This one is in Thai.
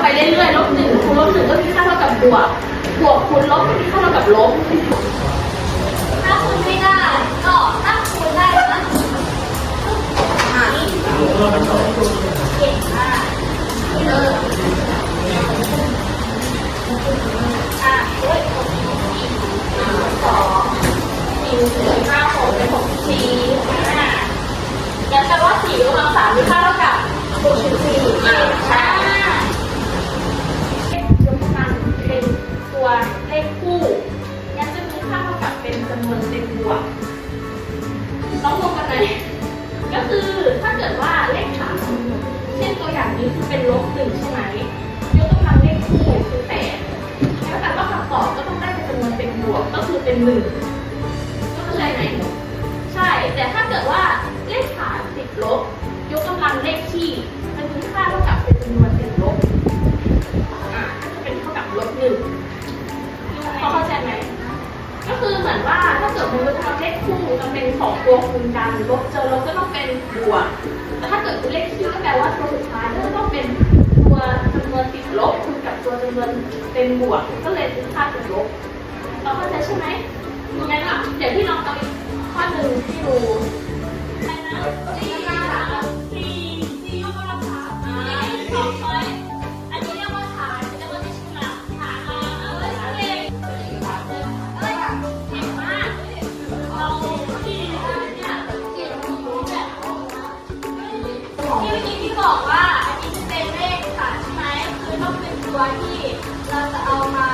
ไปเรื่อยๆลบหนึ่งคูณลบหนึ่งก็มีค่าเท่ากับบวก บวกคูณลบก็มีค่าเท่ากับลบ ถ้าคูณไม่ได้ ก็ถ้าคูณได้นะอ่าเก่งมากเอออะโอ้ยหกสิบสี่สองสี่สี่ห้าหกเป็นหกสิบสี่ห้างั้นแปลว่าสี่กกำลังสามมีค่าเท่า ก็คือถ้าเกิดว่าเลขสามเช่นตัวอย่างนี้คือเป็นลบหนึ่งใช่ไหมยกกำลังเลขคู่คือแปดแล้วแต่ว่าคำตอบก็ต้องได้เป็นจำนวนเต็มบวกก็คือเป็นหนึ่งก็เข้าใจไหมใช่ แต่ถ้าเกิดว่าเลขฐานติดลบ ยกกำลังเลขที่มันมีค่าเท่ากับเป็นจำนวนติดลบอ่าก็จะเป็นเท่ากับลบหนึ่งพอเข้าใจไหมก็คือเหมือนว่าถ้าเกิดมันจะทำเลขคู่จะเป็นสองตัวคูณกันลบเจอลบก็ ต้องเป็นบวแต่ถ้าเกิดคุณเลขคี่ก็แปลว่าตัวสุดท้ายก็จะต้องเป็นตัวจำนวนติดลบคูณกับตัวจำนวนเป็นบวก ก็เลยเป็นค่าติดลบ เราเข้าใจใช่ไหมงั้นอะเดี๋ยวพี่ลองเอาอีกข้อหนึ่งที่ดูอะไรนะ บอกว่าอันนี้เป็นเลขศาสใช่ไหมคือต้องเป็นตัวที่เราจะเอามา